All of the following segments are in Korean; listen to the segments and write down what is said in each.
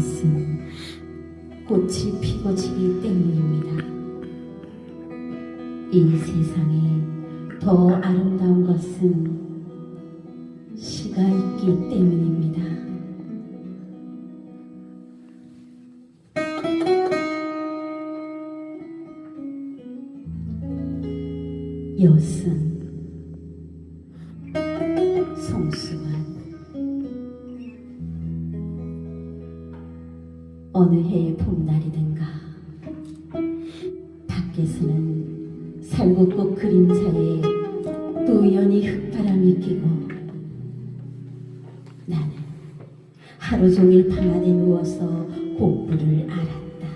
그것은 꽃이 피고 지기 때문입니다. 이 세상에 더 아름다운 것은 시가 있기 때문입니다. 여승 송수만 어느 해의 봄날이든가 밖에서는 살구꽃 그림자에 우연히 흙바람이 끼고 나는 하루 종일 방 안에 누워서 공부를 알았다.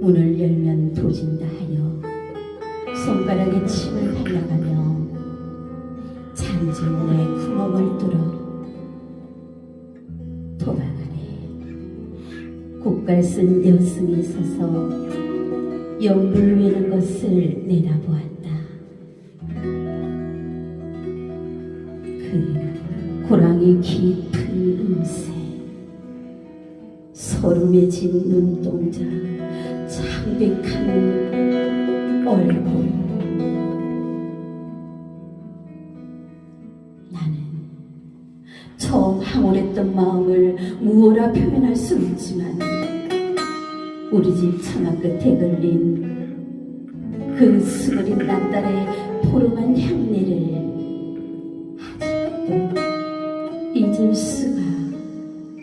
문을 열면 도진다 하여 손가락에 침을 발라가며 잔지문에 구멍 국갈 쓴 여승이 서서 연불 외는 것을 내다보았다. 그 고랑이 깊은 음새 소름해진 눈동자 창백한 얼굴 나는 처음 황홀했던 마음을 무어라 표현할 수 없지만 우리 집 창화 끝에 걸린 그 수그린 낫달의 포름한 향내를 아직도 잊을 수가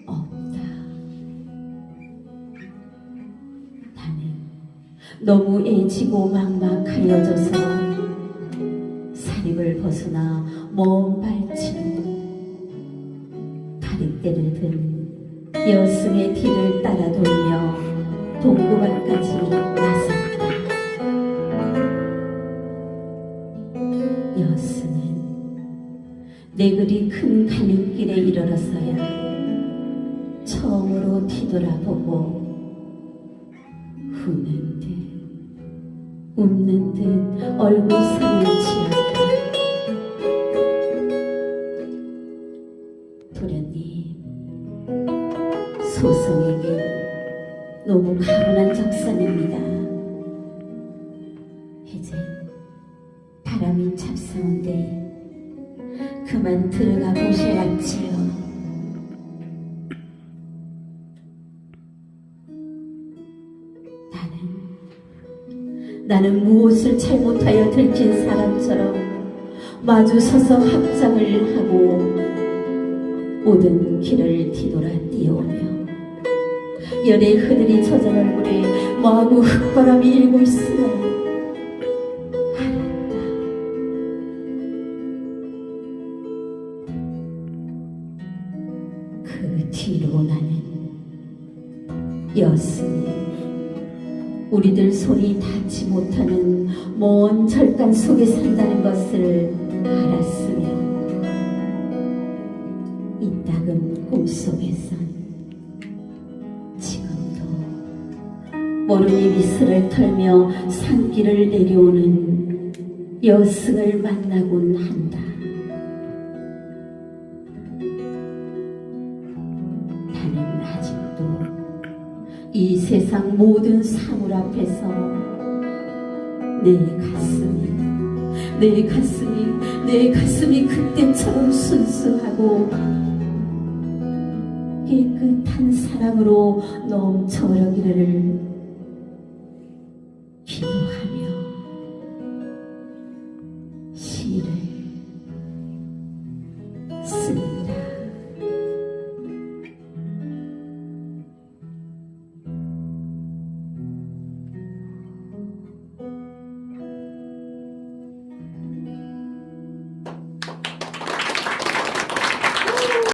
없다. 나는 너무 애지고 막막하여져서 사립을 벗어나 먼 발치로 다리대를 든 여승의 뒤를 따라 돌며 동구반까지 나섰다. 여승은 내 그리 큰 갈림길에 이르러서야 처음으로 뒤돌아보고 우는 듯 웃는 듯 얼굴 상을 치었다. 도련님, 소성에게 너무 가분한 적산입니다. 이제 바람이 찹싸운데 그만 들어가 보셔야지요. 나는 나는 무엇을 잘못하여 들킨 사람처럼 마주 서서 합장을 하고 오던 길을 뒤돌아 뛰어오며 열의 흐들이 젖은 얼굴에 마구 흙바람이 일고 있으나. 그 뒤로 나는 여승이 우리들 손이 닿지 못하는 먼 절간 속에 산다는 것을 알았으며 이따금 꿈속에 모르니 미스를 털며 산길을 내려오는 여승을 만나곤 한다. 나는 아직도 이 세상 모든 사물 앞에서 내 가슴이 내 가슴이 내 가슴이 그때처럼 순수하고 깨끗한 사랑으로 넘쳐러기를 Sim.